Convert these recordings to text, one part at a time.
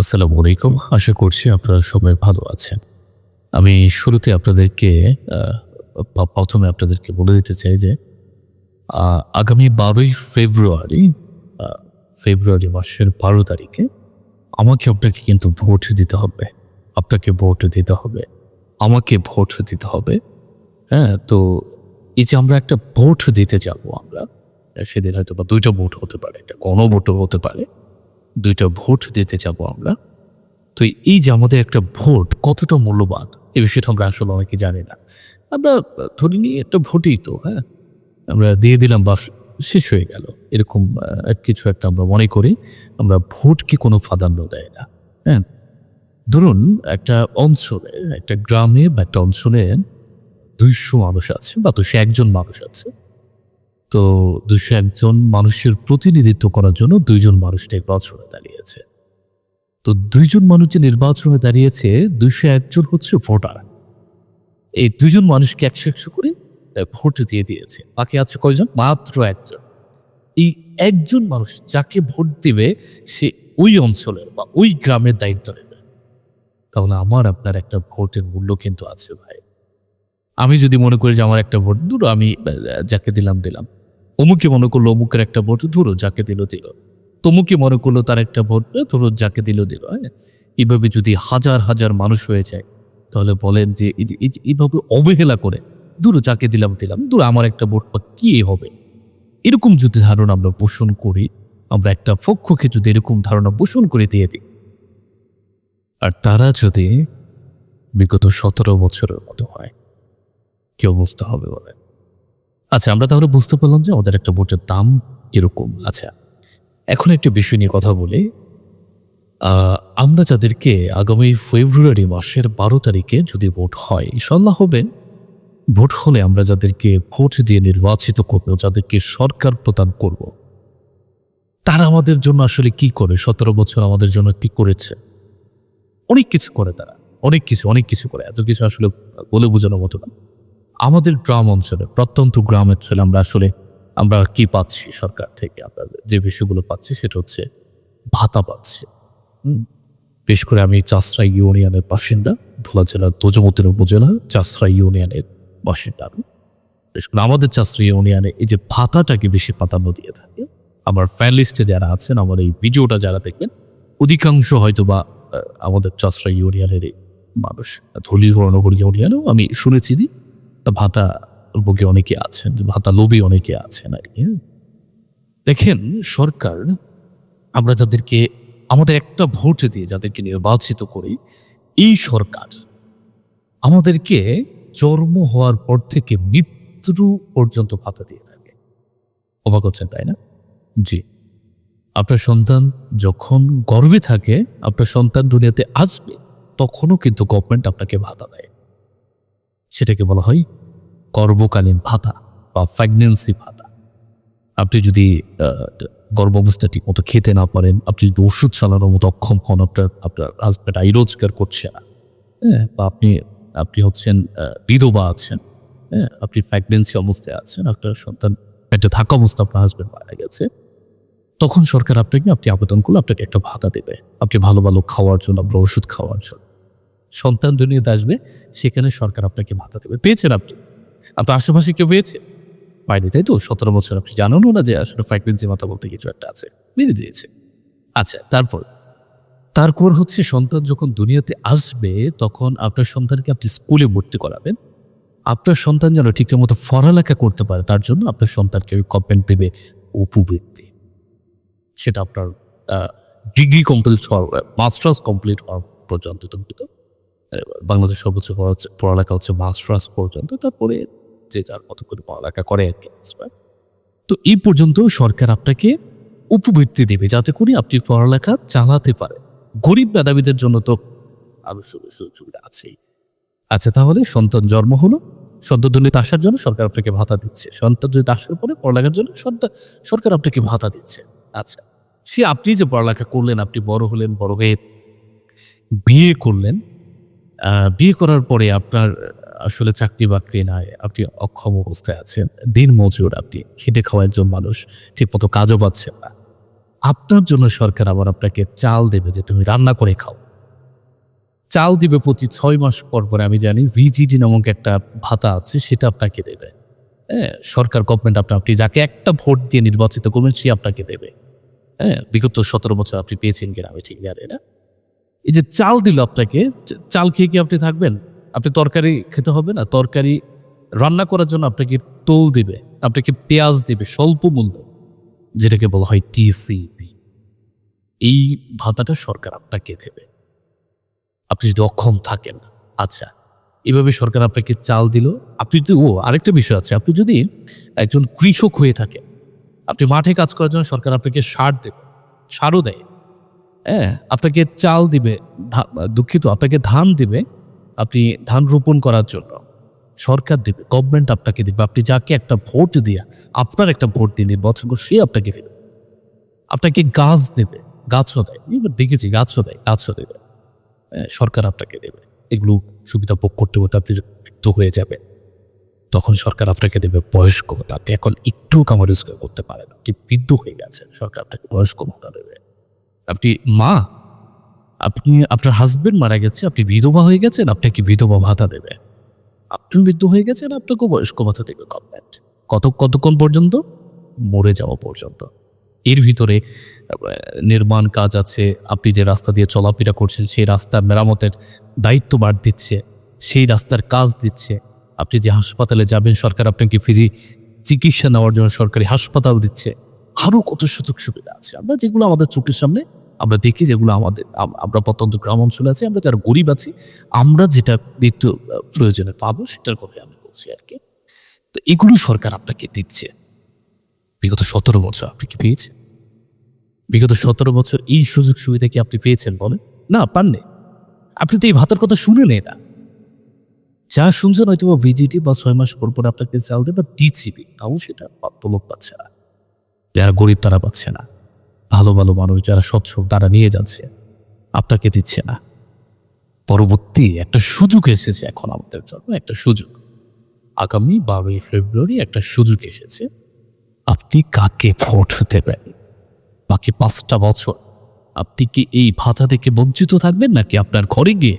আসসালামু আলাইকুম। আশা করছি আপনারা সবাই ভালো আছেন। আমি শুরুতে আপনাদেরকে প্রথমে আপনাদেরকে বলে দিতে চাই যে আগামী বারোই ফেব্রুয়ারি ফেব্রুয়ারি মাসের বারো তারিখে আমাকে আপনাকে কিন্তু ভোট দিতে হবে। আপনাকে ভোট দিতে হবে। আমাকে ভোট দিতে হবে। হ্যাঁ তো এই যে আমরা একটা ভোট দিতে যাব আমরা, সেদিন হয়তো বা দুইটা ভোট হতে পারে, একটা গণভোটও হতে পারে। দুইটা ভোট দিতে যাব আমরা। তো এই যে আমাদের একটা ভোট কতটা মূল্যবান, এ বিষয়টা আমরা আসলে অনেকে জানি না। আমরা, ধরে নিয়ে একটা ভোটই তো হ্যাঁ? আমরা দিয়ে দিলাম, বাস শেষ হয়ে গেল। এরকম কিছু একটা আমরা মনে করি, আমরা ভোটকে কোনো প্রাধান্য দেয় না হ্যাঁ? ধরুন, একটা অঞ্চলে, একটা গ্রামে বা একটা অঞ্চলে দুইশো মানুষ আছে বা দুশো একজন মানুষ আছে। তো দুশো একজন মানুষের প্রতিনিধিত্ব করার জন্য দুইজন মানুষ নির্বাচনে দাঁড়িয়েছে। তো দুইজন মানুষ যে নির্বাচনে দাঁড়িয়েছে দুইশো একজন হচ্ছে ভোটার। এই দুইজন মানুষকে একশো একশো করে ভোট দিয়ে দিয়েছে। বাকি আছে কয়জন? মাত্র একজন। এই একজন মানুষ যাকে ভোট দিবে, সে ওই অঞ্চলের বা ওই গ্রামের দায়িত্ব নেবে। তাহলে আমার, আপনার একটা ভোটের মূল্য কিন্তু আছে ভাই। আমি যদি মনে করি যে আমার একটা ভোট দূর আমি যাকে দিলাম দিলাম। অমুকে মনে করল অমুকের একটা ভোট ধরো, যাকে দিল দিল। তমুকে মনে করল তার একটা ভোট ধরো, যাকে দিল দিল হ্যাঁ? এইভাবে যদি হাজার হাজার মানুষ হয়ে যায়, তাহলে বলেন যে এইভাবে অবহেলা করে দূর যাকে দিলাম দিলাম দূর আমার একটা ভোট বা কি হবে? এরকম যদি ধারণা আমরা পোষণ করি, আমরা একটা পক্ষকে যদি এরকম ধারণা পোষণ করে দিয়ে দিই। আর তারা যদি বিগত সতেরো বছরের মতো হয়, কি অবস্থা হবে বলেন? আচ্ছা আমরা তাহলে বুঝতে পারলাম যে আমাদের একটা ভোটের দাম কীরকম। আচ্ছা এখন একটা বিষয় নিয়ে কথা বলি। আমরা যাদেরকে আগামী ফেব্রুয়ারি মাসের বারো তারিখে যদি ভোট হয় ইনশাল্লাহ হবেন ভোট হলে আমরা যাদেরকে ভোট দিয়ে নির্বাচিত করব, যাদেরকে সরকার প্রদান করব। তারা আমাদের জন্য আসলে কি করে? সতেরো বছর আমাদের জন্য কি করেছে? অনেক কিছু করে তারা। অনেক কিছু অনেক কিছু করে। এত কিছু আসলে বলে বোঝানোর মতো না। আমাদের গ্রাম অঞ্চলে, প্রত্যন্ত গ্রাম অঞ্চলে আমরা আসলে, আমরা কি পাচ্ছি সরকার থেকে? আমরা যে বিষয়গুলো পাচ্ছি সেটা হচ্ছে ভাতা পাচ্ছে। বিশেষ করে আমি চাষরা ইউনিয়নের বাসিন্দা, ভোলা জেলার দোজমতির উপজেলা চাষরা ইউনিয়নের বাসিন্দা আমি। বিশেষ করে আমাদের চাষরা ইউনিয়নে এই যে ভাতাটাকে বেশি প্রাধান্য দিয়ে থাকে, আমার ফ্যান লিস্টে যারা আছেন, আমার এই ভিডিওটা যারা দেখবেন, অধিকাংশ হয়তো বা আমাদের চাষরা ইউনিয়নের মানুষ ধলি নগর ইউনিয়নেও আমি শুনেছি। তা ভাতা ভোগে অনেকে আছেন, ভাতা লোভী অনেকে আছেন আর কি। দেখেন, সরকার, আমরা যাদেরকে, আমাদের একটা ভোট দিয়ে যাদেরকে নির্বাচিত করি, এই সরকার আমাদেরকে জন্ম হওয়ার পর থেকে মৃত্যু পর্যন্ত ভাতা দিয়ে থাকে। অবাক হচ্ছেন, তাই না? জি। আপনার সন্তান যখন গর্বে থাকে, আপনার সন্তান দুনিয়াতে আসবে, তখনও কিন্তু গভর্নমেন্ট আপনাকে ভাতা দেয়। সেটাকে বলা হয় গর্ভকালীন ভাতা বা প্রেগনেন্সি ভাতা। আপনি যদি আহ, গর্ভাবস্থা ঠিক মতো খেতে না পারেন আপনি যদি ওষুধ চালানোর মতো অক্ষম হন আপনার আপনার হাজব্যান্ড আই রোজগার করছে না হ্যাঁ বা আপনি আপনি হচ্ছেন বিধবা আছেন হ্যাঁ আপনি প্রেগনেন্সি অবস্থায় আছেন আপনার সন্তান একটা থাকা অবস্থা আপনার হাজব্যান্ড মারা গেছে তখন সরকার আপনাকে আপনি আবেদন করলে আপনাকে একটা ভাতা দেবে। আপনি ভালো ভালো খাওয়ার জন্য আপনার ওষুধ খাওয়ার জন্য। সন্তান দুনিয়াতে আসবে, সেখানে সরকার আপনাকে ভাতা দেবে। পেয়েছেন আপনি? আপনার আশেপাশে কেউ পেয়েছে? পায়নি, তাই তো? সতেরো বছর, আপনি জানেনও না যে আসলে প্রেগনেন্সি মাথা বলতে কিছু একটা আছে। মেনে দিয়েছে। আচ্ছা তারপর? তারপর হচ্ছে সন্তান যখন দুনিয়াতে আসবে, তখন আপনার সন্তানকে আপনি স্কুলে ভর্তি করাবেন। আপনার সন্তান যেন ঠিকঠাক মতো পড়ালেখা করতে পারে, তার জন্য আপনার সন্তানকে গভর্নমেন্ট দেবে উপবৃত্তি। সেটা আপনার ডিগ্রি কমপ্লিট হওয়ার মাস্টার্স কমপ্লিট হওয়ার পর্যন্ত। বাংলাদেশ সর্বোচ্চ পড়ালেখা হচ্ছে মাস্টার্স পর্যন্ত, তারপরে যে যার মতো করে পড়ালেখা করে আর কি তো এই পর্যন্ত সরকার আপনাকে উপবৃত্তি দেবে যাতে করে আপনি পড়ালেখা চালাতে পারেন। গরিব মেধাবীদের জন্য তো আরও সুযোগ সুবিধা আছেই। আচ্ছা তাহলে সন্তান জন্ম হলো দুনিয়াতে আসার জন্য সরকার আপনাকে ভাতা দিচ্ছে। সন্তান দুনিয়াতে আসার পরে পড়ালেখার জন্য সন্তান সরকার আপনাকে ভাতা দিচ্ছে। আচ্ছা সে আপনি যে পড়ালেখা করলেন, আপনি বড় হলেন, বড় হয়ে বিয়ে করলেন বিয়ে করার পরে আপনার আসলে চাকরি বাকরি নাই, আপনি অক্ষম অবস্থায় আছেন, দিন মজুর আপনি, খেটে খাওয়া একজন মানুষ, ঠিকমতো কাজও পাচ্ছেন না। আপনার জন্য সরকার আবার আপনাকে চাল দেবে যে তুমি রান্না করে খাও। চাল দিবে প্রতি ছয় মাস পর পরে, আমি জানি ভিজিডি নামক একটা ভাতা আছে, সেটা আপনাকে দেবে। হ্যাঁ সরকার গভর্নমেন্ট আপনার, আপনি যাকে একটা ভোট দিয়ে নির্বাচিত করবেন, সে আপনাকে দেবে। হ্যাঁ বিগত সতেরো বছর আপনি পেয়েছেন কিনা, আমি ঠিক জানি না। এই যে চাল দিল আপনাকে চাল খেয়ে কি আপনি থাকবেন? আপনি তরকারি খেতে হবে না? তরকারি রান্না করার জন্য আপনাকে তোল দিবে, আপনাকে পেঁয়াজ দিবে, স্বল্প মূল্য, যেটাকে বলা হয় টিসিপি। এই ভাতাটা সরকার আপনাকে দেবে। আপনি যদি অক্ষম থাকেন আচ্ছা এভাবে সরকার আপনাকে চাল দিল। আপনি যদি, ও, আরেকটা বিষয় আছে, আপনি যদি একজন কৃষক হয়ে থাকেন, আপনি মাঠে কাজ করার জন্য সরকার আপনাকে সার দেবে, সারও দেয়। হ্যাঁ আপনাকে চাল দিবে দুঃখিত, আপনাকে ধান দিবে, আপনি ধান রোপণ করার জন্য। সরকার দেবে গভর্নমেন্ট আপনাকে দিবে, আপনি যাকে একটা ভোট দিয়া, আপনার একটা ভোট দিয়ে নির্বাচন করে সে আপনাকে দেবে। আপনাকে গাছ দেবে, গাছও দেয়, এবার দেখেছি গাছও দেয়, গাছও দেবে। সরকার আপনাকে দেবে। এগুলো সুবিধা ভোগ করতে করতে আপনি বৃদ্ধ হয়ে যাবে তখন সরকার আপনাকে দেবে বয়স্ক ভাতা। আপনি এখন একটু কামার রোজগার করতে পারেন আপনি বৃদ্ধ হয়ে গেছেন, সরকার আপনাকে বয়স্ক ভাতা দেবে আপনি মা, আপনি, আপনার হাজবেন্ড মারা গেছে, আপনি বিধবা হয়ে গেছেন, আপনাকে বিধবা ভাতা দেবে। আপনি বৃদ্ধ হয়ে গেছেন আপনাকেও বয়স্ক ভাতা দেবে গভর্নমেন্ট কত, কতক্ষণ পর্যন্ত? মরে যাওয়া পর্যন্ত। এর ভিতরে নির্মাণ কাজ আছে, আপনি যে রাস্তা দিয়ে চলাফেরা করছেন, সেই রাস্তা মেরামতের দায়িত্ব বাড় দিচ্ছে, সেই রাস্তার কাজ দিচ্ছে। আপনি যে হাসপাতালে যাবেন, সরকার আপনাকে ফ্রি চিকিৎসা নেওয়ার জন্য সরকারি হাসপাতাল দিচ্ছে। আরও কত সুযোগ সুবিধা আছে। আমরা যেগুলো আমাদের চোখের সামনে আমরা দেখি, যেগুলো আমাদের আমরা প্রত্যন্ত গ্রাম অঞ্চলে আছি, আমরা যারা গরিব আছি, আমরা যেটা নিত্য প্রয়োজনে পাবো সেটার কথা আমি বলছি আর কি। তো এগুলো সরকার আপনাকে দিচ্ছে। বিগত সতেরো বছর আপনি কি পেয়েছেন? বিগত সতেরো বছর এই সুযোগ সুবিধা কি আপনি পেয়েছেন বলেন? না, পাননি। আপনি তো এই ভাতার কথা শুনেন না। যা শুনছেন হয়তো বা ভিজিটি বা ছয় মাস পর পর আপনাকে চাল দেবে বা টিচিবি তাও সেটা প্রাপ্য পাচ্ছে না। যারা গরিব তারা পাচ্ছে না। ভালো ভালো মানুষ যারা স্বচ্ছ তারা নিয়ে যাচ্ছে। আপনাকে দিচ্ছে না। পরবর্তী একটা সুযোগ এসেছে এখন আমাদের জন্য, একটা সুযোগ। আগামী বারোই ফেব্রুয়ারি একটা সুযোগ এসেছে। আপনি কাকে ভোট দেবেন? বাকি পাঁচটা বছর আপনি কি এই ভাতা থেকে বঞ্চিত থাকবেন নাকি আপনার ঘরে গিয়ে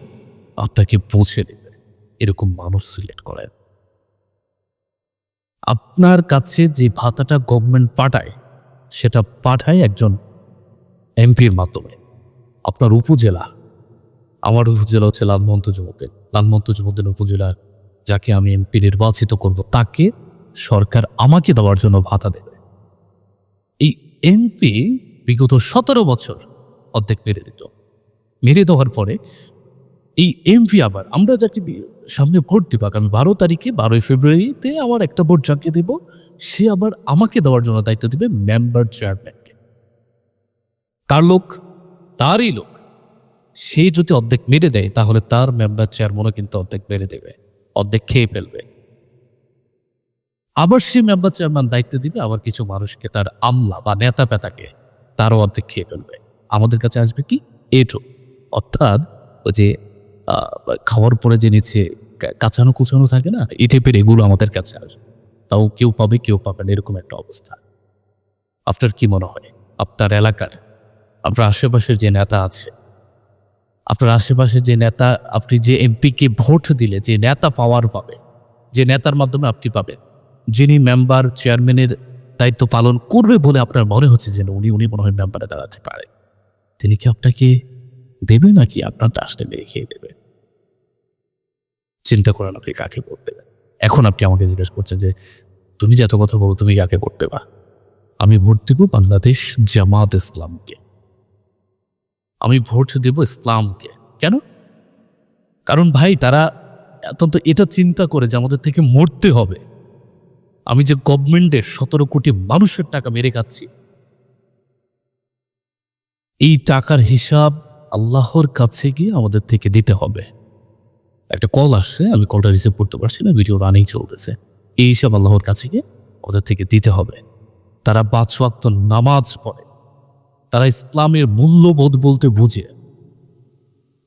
আপনাকে পৌঁছে দেবে এরকম মানুষ সিলেক্ট করেন। আপনার কাছে যে ভাতাটা গভর্নমেন্ট পাঠায় সেটা পাঠায় একজন এমপির মাধ্যমে। আপনার উপজেলা, আমার উপজেলা হচ্ছে লালমন্ত যুবদ্দিন লালমন্ত যুবদ্দিন উপজেলার যাকে আমি এমপি নির্বাচিত করব, তাকে সরকার আমাকে দেওয়ার জন্য ভাতা দেবে। এই এমপি বিগত সতেরো বছর অর্ধেক মেরে দিত। মেরে দেওয়ার পরে এই এমপি আবার, আমরা যাকে সামনে ভোট দিব আগামী বারো তারিখে, বারোই ফেব্রুয়ারিতে আমার একটা ভোট যাকে দেব, সে আবার আমাকে দেওয়ার জন্য দায়িত্ব দিবে মেম্বার চেয়ারম্যানকে কার লোক? তারই লোক। সে যদি অর্ধেক মেরে দেয়, তাহলে তার মেম্বার চেয়ারম্যানও কিন্তু অর্ধেক মেরে দেবে, অর্ধেক খেয়ে ফেলবে। আবার সে মেম্বার চেয়ারম্যান দায়িত্ব দিবে আবার কিছু মানুষকে, তার আমলা বা নেতা পেতাকে তারও অর্ধেক খেয়ে ফেলবে। আমাদের কাছে আসবে কি? এটো অর্থাৎ ওই যে খাওয়ার পরে যে নিচে কাঁচানো কুচানো থাকে না, এই টাইপের এগুলো আমাদের কাছে আসবে তাও কেউ পাবে কেউ পাবে না, এরকম একটা অবস্থা। আপনার কি মনে হয়? আপনার এলাকার, আপনার আশেপাশের যে নেতা আছে, আপনার আশেপাশে যে নেতা, আপনি যে এমপিকে ভোট দিলে, যে নেতা পাওয়ার পাবে, যে নেতার মাধ্যমে আপনি পাবেন, যিনি মেম্বার চেয়ারম্যানের দায়িত্ব পালন করবে বলে আপনার মনে হচ্ছে যে উনি উনি মনে হয় মেম্বারে দাঁড়াতে পারে। তিনি কি আপনাকে দেবে নাকি? আপনার ডাস্টে মেরে খেয়ে দেবে। চিন্তা করেন আপনি কাকে ভোট দেবেন এখন আপনি আমাকে জিজ্ঞেস করছেন যে, তুমি যে এত কথা বলো, তুমি কাকে ভোট দেবা আমি ভোট দেব বাংলাদেশ জামাত ইসলামকে। আমি ভোট দেব ইসলামকে। কেন? কারণ ভাই, তারা অত্যন্ত এটা চিন্তা করে যে আমাদের থেকে মরতে হবে। আমি যে গভর্নমেন্টের সতেরো কোটি মানুষের টাকা মেরে খাচ্ছি। এই টাকার হিসাব আল্লাহর কাছে গিয়ে আমাদের থেকে দিতে হবে। একটা কল আসছে, আমি কলটা রিসিভ করতে পারছি না ভিডিও রানিং চলতেছে। এই হিসাব আল্লাহর কাছে গিয়ে আমাদের থেকে দিতে হবে। তারা পাঁচ নামাজ পড়ে। তারা ইসলামের মূল্যবোধ বলতে বুঝে।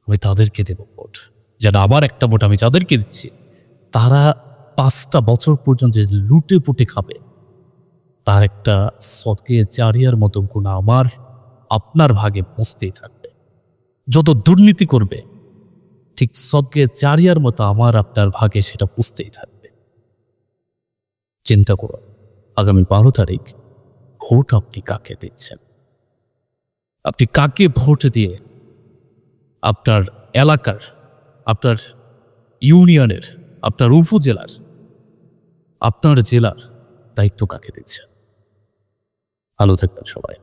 আমি তাদেরকে দেব ভোট। যেন আবার একটা ভোট আমি যাদেরকে দিচ্ছি, তারা পাঁচটা বছর পর্যন্ত লুটে পুটে খাবে, তার একটা সদকে চারিয়ার মতো গুণা আমার, আপনার ভাগে পৌঁছতেই থাকবে। যত দুর্নীতি করবে ঠিক সবকে চারিয়ার মতো আমার আপনার ভাগে সেটা বুঝতেই থাকবে। চিন্তা করুন, আগামী বারো তারিখ ভোট আপনি কাকে দিচ্ছেন? আপনি কাকে ভোট দিয়ে আপনার এলাকার, আপনার ইউনিয়নের, আপনার উপজেলার, আপনার জেলার দায়িত্ব কাকে দিচ্ছেন? ভালো থাকবেন সবাই।